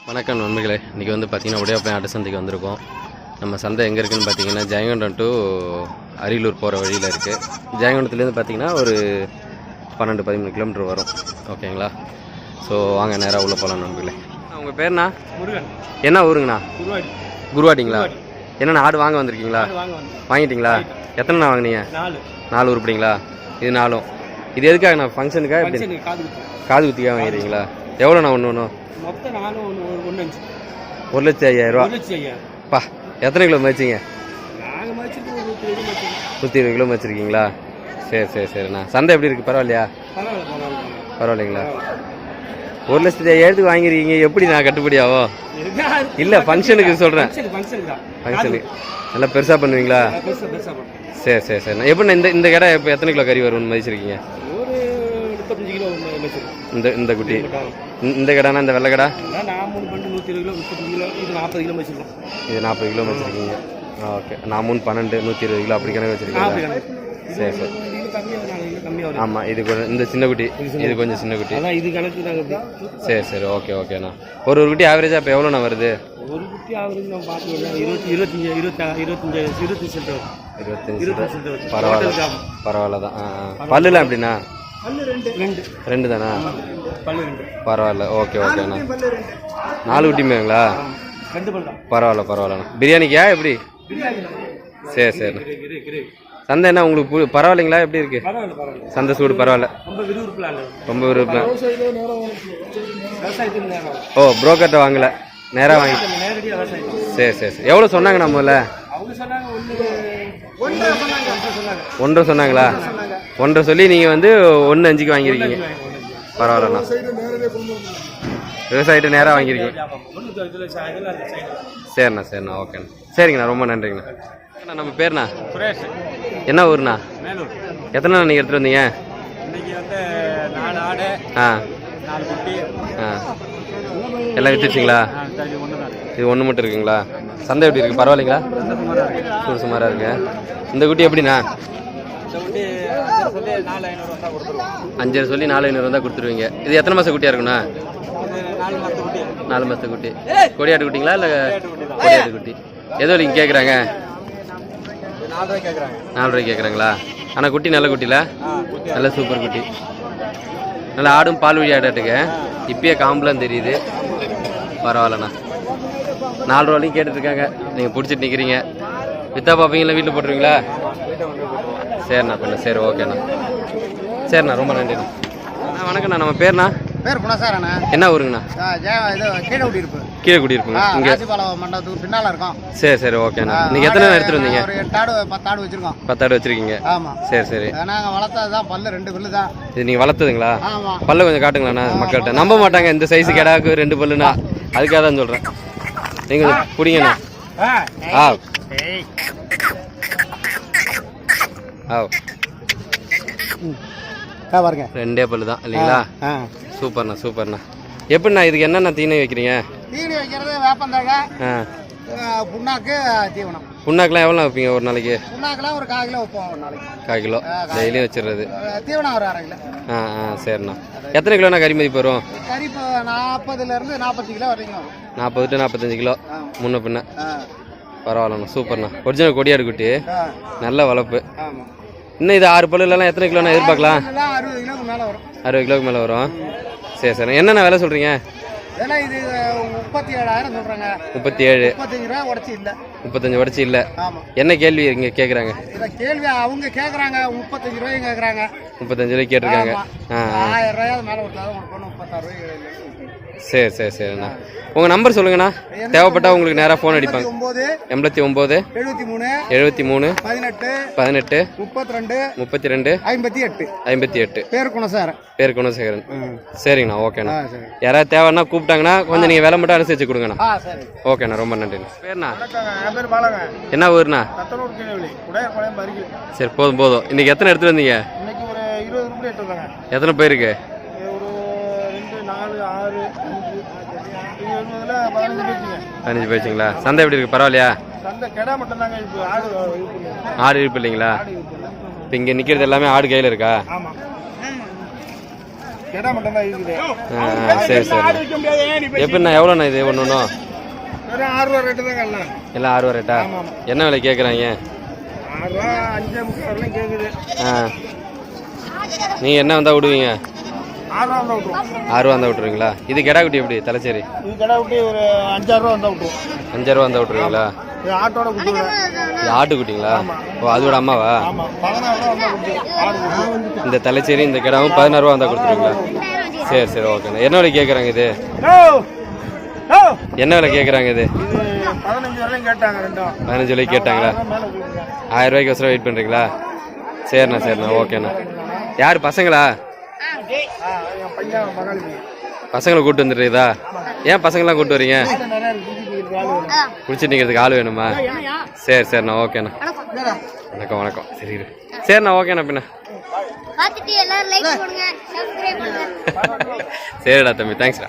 வணக்கம் நண்பர்களே. இன்றைக்கி வந்து பார்த்திங்கன்னா உடையாப்பையன் ஆட்டு சந்தைக்கு வந்திருக்கோம். நம்ம சந்தை எங்கே இருக்குன்னு பார்த்தீங்கன்னா ஜெயங்கொண்டம் டு அரியலூர் போகிற வழியில் இருக்குது ஜெயங்கொண்டத்துலேருந்து பார்த்தீங்கன்னா ஒரு பன்னெண்டு பதிமூணு கிலோமீட்டர் வரும். ஓகேங்களா? ஸோ வாங்க நேராக உள்ளே போகலாம் நண்பர்களே. உங்கள் பேர்ண்ணா முருகன். என்ன ஊருங்கண்ணா? குருவாடி. குருவாட்டிங்களா என்னண்ணா ஆடு வாங்க வந்திருக்கீங்களா? வாங்க வந்து வாங்கிட்டீங்களா? எத்தனைண்ணா வாங்குனீங்க? நாலு. உருப்படிங்களா? இது நாலும். இது எதுக்காகண்ணா? ஃபங்க்ஷனுக்கா எப்படி? காது குத்து. காது குத்திக்காக வாங்கிடுறீங்களா எவ்வளோண்ணா ஒன்று ஒன்றும் மொத்தம் நானும் ஒன்று ஒரு ஒன்று அஞ்சு ஒரு லட்சம் ஐயாயிரம் ஒரு லட்சம் ஐயா பா எத்தனை கிலோ மதிச்சிங்க நாங்கள் மதிச்சுட்டு ஒரு நூற்றி இருபது மதிச்சு நூற்றி இருபது கிலோ வச்சுருக்கீங்களா சரி சரி சரிண்ணா சந்தை எப்படி இருக்குது பரவாயில்லையா? பரவாயில்ல பரவாயில்ல. பரவாயில்லைங்களா? ஒரு லட்சத்தி ஐயாயிரத்துக்கு வாங்கிருக்கீங்க. எப்படி நான் கட்டுப்படி ஆகும்? இல்லை ஃபங்க்ஷனுக்கு சொல்கிறேன் ஃபங்க்ஷனுக்கு நல்லா பெருசாக பண்ணுவீங்களா? சரி சரி சரிண்ணா எப்படிண்ணா இந்த இந்த கடை இப்போ எத்தனை கிலோ கறி வரும்னு மதிச்சிருக்கீங்க இந்த இந்த குட்டி. இந்த- கடைனா இந்த வெள்ளை கடை? நான் மூணு நூற்றி இருபது கிலோ கிலோ இது நாற்பது கிலோ வச்சிருக்கோம். இது நாற்பது கிலோ வச்சுருக்கீங்க. ஓகே. நான் மூணு பன்னெண்டு நூற்றி இருபது கிலோ அப்படி கணக்கு வச்சுருக்கீங்களா சரி சரி. ஆமாம் இது கொஞ்சம் இந்த சின்ன குட்டி. இது கொஞ்சம் சின்ன குட்டி. இது கணக்கு சரி சரி. ஓகே ஓகேண்ணா ஒரு ஒரு குட்டி ஆவரேஜாக இப்போ எவ்வளோண்ணா வருது? ஒரு குட்டி ஆகுறது நம்ம பார்த்துக்கலாம் இருபத்தி இருபத்தஞ்சு இருபத்தா இருபத்தஞ்சு இருபத்தஞ்சு சென்ட் வரும். இருபத்தஞ்சு பரவாயில்ல. பரவாயில்ல. தான். பல்லுலாம் பல்லு ரெண்டு. தானா? பரவாயில்ல. ஓகே ஓகேண்ணா நாலு குட்டிமேங்களா பரவாயில்ல பரவாயில்லண்ணா பிரியாணிக்கா எப்படி? சரி சரிண்ணா சந்தை என்ன உங்களுக்கு பு- பரவாயில்லைங்களா? எப்படி இருக்கு? சந்தை சூடு பரவாயில்ல. ரொம்ப விருப்பம் ஓ புரோக்கர்கிட்ட வாங்கல. நேராக வாங்கி சரி சரி சரி. எவ்வளோ சொன்னாங்கண்ணா முதல்ல அவங்க சொன்னாங்க சொன்னாங்க. ஒன்றரை சொன்னாங்களா? ஒன்றரை சொல்லி நீங்கள் வந்து ஒன்று அஞ்சுக்கு வாங்கியிருக்கீங்க பரவாயில்லண்ணா விவசாயிட்ட நேராக வாங்கியிருக்கீங்க சரிண்ணா சரிண்ணா ஓகேண்ணா. சரிங்கண்ணா ரொம்ப நன்றிங்கண்ணா. நம்ம பேர்ண்ணா? சுரேஷ். என்ன ஊர்ண்ணா? மேலூர். எத்தனை நீங்கள் எடுத்துகிட்டு வந்தீங்க? ஆ. ஆ. எல்லாம் தான் இது ஒன்று மட்டும் இருக்குங்களா? சந்தை எப்படி இருக்குது பரவாயில்லைங்களா? சுமாராக இருக்கு. இந்த குட்டி எப்படிண்ணா? சொல்லி நாலு ஐநூறு வந்தால் கொடுத்துருவோம். அஞ்சரை சொல்லி நாலு ஐநூறு தான் கொடுத்துருவீங்க. இது எத்தனை மாதம் குட்டியாக இருக்குண்ணா? நாலு மாதத்து குட்டி. நாலு மாதத்து குட்டி. கொடியாட்டு குட்டிங்களா இல்லை கொடியாட்டு குட்டி எதோ நீங்கள் கேட்குறாங்க நாலு ரூபாய் கேட்குறாங்க நாலு கேட்குறாங்களா ஆனால் குட்டி நல்ல குட்டில? நல்ல சூப்பர் குட்டி. நல்லா ஆடும் பால் வழி ஆடாட்டுங்க இப்பயே காம்பெலாம் தெரியுது. பரவாயில்லண்ணா. நாலு ரூபாலையும் கேட்டுட்ருக்காங்க நீங்கள் பிடிச்சிட்டு நிற்கிறீங்க வித்தா பார்ப்பீங்களா வீட்டில் போட்டுருவீங்களா? சரிண்ணா பண்ண சரி ஓகேண்ணா. சரிண்ணா ரொம்ப நன்றிண்ணா. அண்ணா வணக்கண்ணா நம்ம பேர்ண்ணா? பேர் குணசாரண்ணா. என்ன ஊருங்கண்ணா? கீழே விட்டு இருப்பு கீழே குடியிருப்புங்க இங்கே. ராஜபாளையம் மண்டபத்துக்கு பின்னால இருக்கோம். சரி சரி ஓகேண்ணா. நீங்கள் எத்தனை எடுத்துகிட்டு வந்தீங்க? ஒரு எட்டு ஆடு பத்து ஆடு வச்சிருக்கோம். பத்தாடு வச்சுருக்கீங்க. ஆமா. சரி சரி. நாங்க வளர்த்தது தான் பல்லு ரெண்டு பல்லு தான். இது நீங்கள் வளர்த்ததுங்களா? பல்ல கொஞ்சம் காட்டுங்களேண்ணா மக்கள்கிட்ட. நம்ப மாட்டாங்க இந்த சைஸு கிடாக்கு ரெண்டு பல்லுண்ணா அதுக்காக தான் சொல்கிறேன் நீங்கள் பிடிங்கண்ணா. ஆ. ஆ ஆ பாருங்க. ரெண்டே பல்லு தான் இல்லைங்களா? ஆ சூப்பர்ண்ணா சூப்பர்ண்ணா. எப்படிண்ணா இதுக்கு என்னென்ன தீனி வைக்கிறீங்க? தீனி வைக்கிறது வேப்பந்தழை ஆ. புண்ணாக்கு தீவனம் புண்ணாக்கெலாம் எவ்வளோ வைப்பீங்க ஒரு நாளைக்கு? புண்ணாக்குலாம் ஒரு கால் கிலோ வைப்போம் ஒரு நாளைக்கு. கால் கிலோ. டெய்லியும் வச்சிடுறது தீவனம் ஒரு அரை கிலோ. ஆ ஆ சரிண்ணா. எத்தனை கிலோண்ணா கறி மதிப்பு வரும்? கறி இப்போ நாற்பதுல இருந்து நாற்பத்தி கிலோ வரைக்கும் நாற்பது டு நாற்பத்தஞ்சு கிலோ. முன்ன பின்ன. பரவாயில்லண்ணா சூப்பர்ண்ணா. ஒரிஜினல் கொடியாடு குட்டி. நல்ல வளர்ப்பு ஆமா. இன்னும் இது ஆறு பல்லுலலாம் எத்தனை கிலோண்ணா எதிர்பார்க்கலாம்? அறுபது கிலோக்கு மேல வரும். அறுபது கிலோக்கு மேலே வரும். சரி சரி. என்னென்ன விலை சொல்கிறீங்க முப்பத்தி ஏழு முப்பத்தஞ்சு உடச்சி இல்ல. என்ன கேள்வி இங்கே கேட்குறாங்க இத கேள்வி அவங்க கேக்குறாங்க முப்பத்தஞ்சு கேக்குறாங்க. கேட்டிருக்காங்க. ஆயிரம் ரூபாய் மேல முப்பத்தாறு ரூபாய் சரி சரி சரிண்ணா உங்கள் நம்பர் சொல்லுங்கண்ணா. தேவைப்பட்டா உங்களுக்கு நேராக ஃபோன் அடிப்பாங்க. எண்பத்தி ஒம்பது எழுபத்தி மூணு பதினெட்டு முப்பத்தி ரெண்டு முப்பத்தி ரெண்டு ஐம்பத்தி எட்டு. ஐம்பத்தி எட்டு. பேர் குணசாரன் பேர் குணசேகரன். சரிங்கண்ணா ஓகேண்ணா. யாராவது தேவைன்னா கூப்பிட்டாங்கன்னா கொஞ்சம் நீங்கள் விலை மட்டும் அனுசரிச்சு கொடுங்கண்ணா. ஓகேண்ணா ரொம்ப நன்றிண்ணா. பேர்ண்ணா? என்ன ஊர்ண்ணா? சரி போதும் போதும். இன்னைக்கு எத்தனை எடுத்துட்டு வந்தீங்க? எத்தனை பேருக்கு? நாலு ஆறு அஞ்சு பதினஞ்சு பேச்சுங்க பதினஞ்சு போயிடுச்சுங்களா சந்தை எப்படி இருக்கு? பரவாயில்லையா? சந்தை கிடா மட்டும் தாங்க இப்போ ஆடு. ஆடு இருப்பு இல்லைங்களா ஆடு பண்ணுவோம். இப்போ இங்கே நிற்கிறது எல்லாமே ஆடு கையில் இருக்கா? ஆமா. கிடா மட்டும் தான் இருக்குது. ஆ, சரி சரி. எப்படிண்ணா எவ்வளோண்ணா இது? ஒன்று ஒன்றும் வெறும் ஆறு ரூபா ரேட்டு தான் கல்லாம் எல்லாம் ஆறு ரேட்டா என்ன விலை கேட்குறாங்க ஆறு ரூபா அஞ்சே முக்கால் வரலாம் கேட்குது ஆ. நீங்கள் என்ன வந்தால் விடுவீங்க? ஆறு ரூபா வந்தால் விட்ருவீங்களா இது கெடா குட்டி எப்படி தலைச்சேரி? இது கடை ஒரு வந்தால் விட்ருவீங்களா இது ஆட்டோட கொடுத்துருவேன் இது ஆட்டுக்குட்டிங்களா ஓ அதோட அம்மாவா? இந்த தலைச்சேரி இந்த கிடாவும் பதினாறு ரூபா வந்தால் கொடுத்துருவீங்களா? சரி சரி ஓகேண்ணா என்ன விலை கேட்குறாங்க இது? என்ன விலை கேட்குறாங்க இது? பதினஞ்சு விலைக்கு கேட்டாங்களா? ஆயிரம் ரூபாய்க்கு வசரம் வெயிட் பண்ணுறீங்களா சரிண்ணா சரிண்ணா ஓகேண்ணா யார் பசங்களா? பசங்களை கூப்பிட்டு வந்துடுறீதா ஏன் பசங்களாம் கூப்பிட்டு வரீங்க? குளிச்சுட்டு நிற்கிறதுக்கு ஆள் வேணுமா? சரி சரிண்ணா ஓகேண்ணா. வணக்கம். வணக்கம் சரி. சரிண்ணா ஓகேண்ணா பின்ன. பார்த்துட்டு எல்லாரும் லைக் பண்ணுங்க சப்ஸ்கிரைப் பண்ணுங்க. சரிடா தம்பி. தேங்க்ஸ்டா